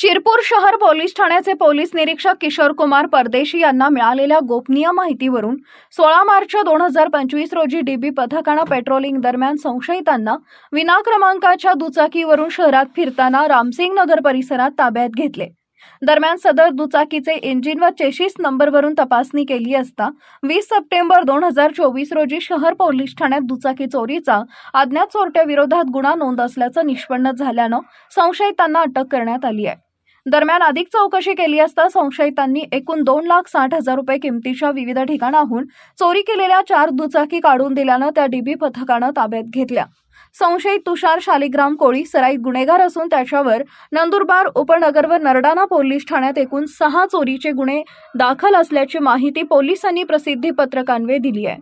शिरपूर शहर पोलीस ठाण्याचे पोलीस निरीक्षक किशोर कुमार परदेशी यांना मिळालेल्या गोपनीय माहितीवरून सोळा मार्च दोन हजार पंचवीस रोजी डीबी पथकानं पेट्रोलिंग दरम्यान संशयितांना विना क्रमांकाच्या दुचाकीवरून शहरात फिरताना रामसिंग नगर परिसरात ताब्यात घेतले. दरम्यान सदर दुचाकीचे इंजिन व चेशीस नंबरवरून तपासणी केली असता वीस सप्टेंबर दोन हजार चोवीस रोजी शहर पोलीस ठाण्यात दुचाकी चोरीचा अज्ञात चोरट्याविरोधात गुन्हा नोंद असल्याचं निष्पन्न झाल्यानं संशयितांना अटक करण्यात आली आहे. दरम्यान अधिक चौकशी केली असता संशयितांनी एकूण दोन लाख साठ हजार रुपये किमतीच्या विविध ठिकाणाहून चोरी केलेल्या चार दुचाकी काढून दिल्यानं त्या डीबी पथकानं ताब्यात घेतल्या. संशयित तुषार शालिग्राम कोळी सराईत गुन्हेगार असून त्याच्यावर नंदुरबार उपनगर व नरडाणा पोलीस ठाण्यात एकूण सहा चोरीचे गुन्हे दाखल असल्याची माहिती पोलिसांनी प्रसिद्धी पत्रकांवे दिली आहे.